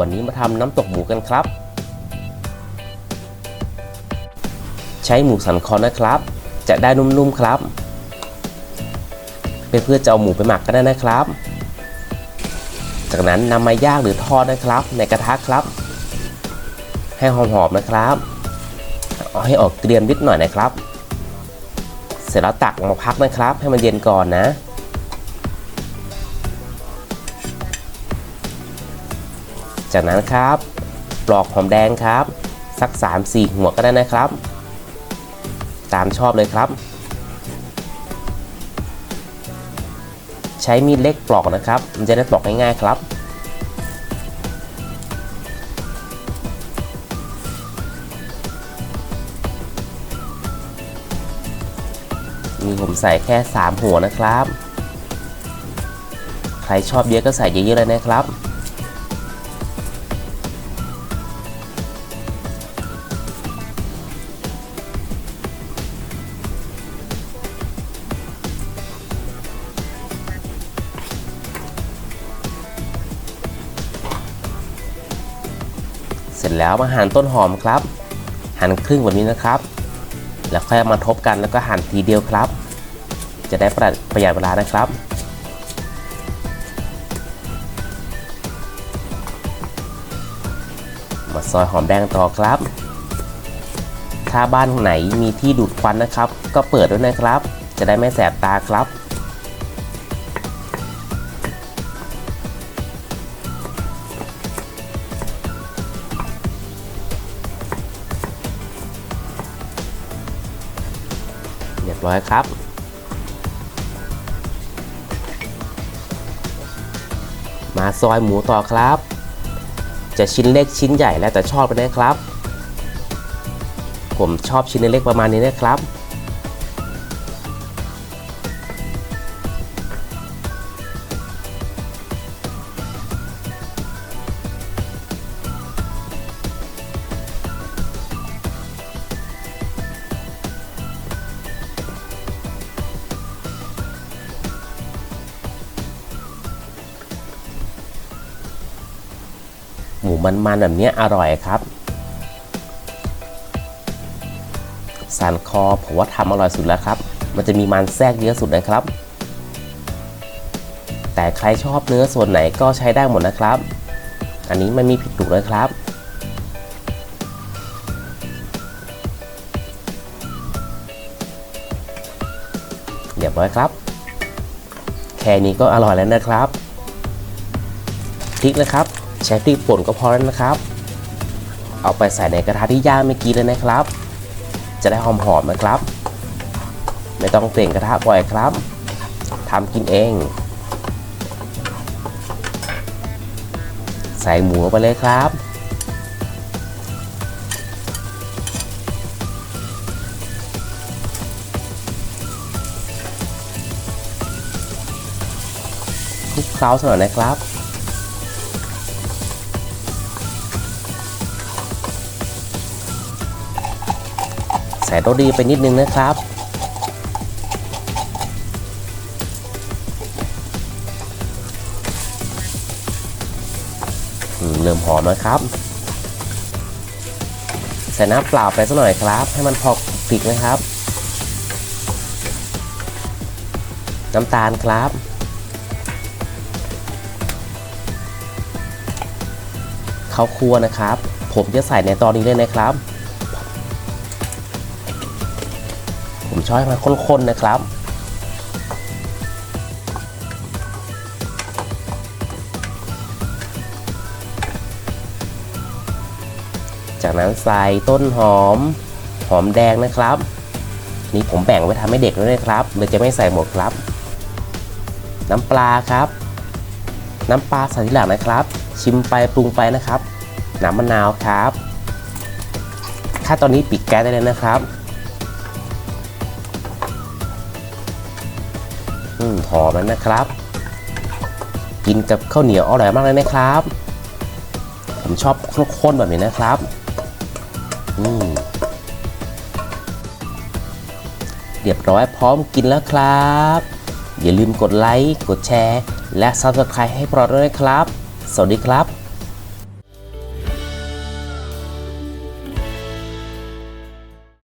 วันนี้มาทำน้ำตกหมูกันครับ ใช้หมูสันคอนะครับ จะได้นุ่มๆครับเป็นเพื่อจะเอาหมูไปหมักก็ได้นะครับ จากนั้นนำมาย่างหรือทอดนะครับ ในกระทะครับ ให้หอมๆนะครับเอาให้ออกเกรียมนิดหน่อยนะครับ เสร็จแล้วตักมาพักนะครับ ให้มันเย็นก่อนนะ จากนั้นครับปลอกหอมแดงครับ สัก 3-4 หัวก็ได้นะครับ ตามชอบเลยครับ ใช้มีดเล็กปลอกนะครับ มันจะได้ปลอกง่ายๆครับมีผมใส่แค่ 3 หัวนะครับ ใครชอบเยอะก็ใส่เยอะๆเลยนะครับ ร็จแล้วมาหั่นต้นหอมครับ หั่นครึ่งแบบนี้นะครับ แล้วค่อยมาทบกันแล้วก็หั่นทีเดียวครับ จะได้ประประหยัดเวลานะครับ มาซอยหอมแดงต่อครับ ถ้าบ้านไหนมีที่ดูดควันนะครับ ก็เปิดด้วยนะครับ จะได้ไม่แสบตาครับ ร้อยครับ มาซอยหมูต่อครับ จะชิ้นเล็กชิ้นใหญ่แล้วแต่ชอบไปนะครับ ผมชอบชิ้นเล็กประมาณนี้นะครับ มูมันๆแบบนี้อร่อยครับ สันคอผมว่าทำอร่อยสุดแล้วครับ มันจะมีมันแทรกเยอะสุดนะครับ แต่ใครชอบเนื้อส่วนไหนก็ใช้ได้หมดนะครับ อันนี้ไม่มีผิดถูกนะครับเรียบร้อยครับ แค่นี้ก็อร่อยแล้วนะครับพริกนะครับ ใช้พริกป่นก็พอแล้วนะครับ เอาไปใส่ในกระทะที่ย่างเมื่อกี้เลยนะครับ จะได้หอมๆนะครับ ไม่ต้องเปลี่ยนกระทะบ่อยครับทำกินเอง ใส่หมูไปเลยครับ คลุกเคล้าสักหน่อยนะครับ ใส่รสดีไปนิดนึงนะครับ เริ่มหอมแล้วครับ ใส่น้ำเปล่าไปสักหน่อยครับ ให้มันพอพริกนะครับ น้ำตาลครับข้าวคั่วนะครับ ผมจะใส่ในตอนนี้เลยนะครับ ช้อบให้มันข้นๆนะครับ จากนั้นใส่ต้นหอมหอมแดงนะครับ นี่ผมแบ่งไว้ทำให้เด็กด้วยนะครับเลยจะไม่ใส่หมดครับ น้ำปลาครับ น้ำปลาใส่ทีหลังนะครับ ชิมไปปรุงไปนะครับ น้ำมะนาวครับ ถ้าตอนนี้ปิดแก๊สได้เลยนะครับ อืมหอมแล้วนะครับ กินกับข้าวเหนียวอร่อยมากเลยนะครับ ผมชอบข้นๆแบบนี้นะครับอืมเรียบร้อยพร้อมกินแล้วครับ อย่าลืมกดไลค์ กดแชร์ และ Subscribe ให้พวกเราด้วยนะครับ สวัสดีครับ